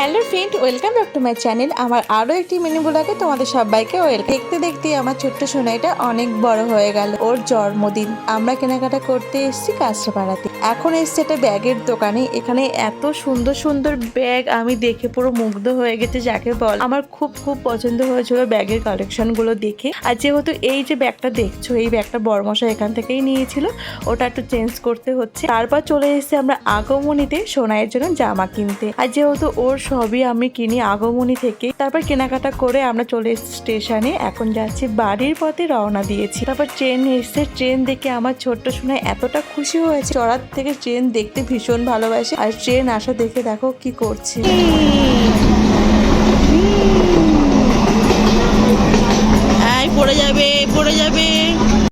Hello friend, welcome back to my channel. আমার আরও একটি মিনি ব্লগে তোমাদের সবাইকে ওয়েল দেখতে দেখতে আমার ছোট্ট সোনাইটা অনেক বড় হয়ে গেল। ওর জন্মদিন আমরা কেনাকাটা করতে এসেছি কাঁচরাপাড়াতে। এখন এসছে একটা ব্যাগের দোকানে এখানে এত সুন্দর সুন্দর ব্যাগ আমি দেখে পুরো মুগ্ধ হয়ে গেছে, যাকে বল। আমার খুব খুব পছন্দ হয়েছিল ব্যাগের কালেকশনগুলো দেখে। আর যেহেতু এই যে ব্যাগটা দেখছ, এই ব্যাগটা বড়মশা এখান থেকেই নিয়েছিল, ওটা একটু চেঞ্জ করতে হচ্ছে। তারপর চলে এসেছি আমরা আগমনীতে সোনাইয়ের জন্য জামা কিনতে। আর যেহেতু ওর সবই আমি কিনি আগমনী থেকে, তারপর কেনাকাটা করে আমরা চলে এসেছি স্টেশনে। এখন যাচ্ছি বাড়ির পথে রওনা দিয়েছি। তারপর ট্রেন এসছে, ট্রেন দেখে আমার ছোট্ট সোনাই এতটা খুশি হয়েছে। চড়ার থেকে ট্রেন দেখতে ভীষণ ভালোবাসে। আর ট্রেন আসা দেখে দেখো কি করছে।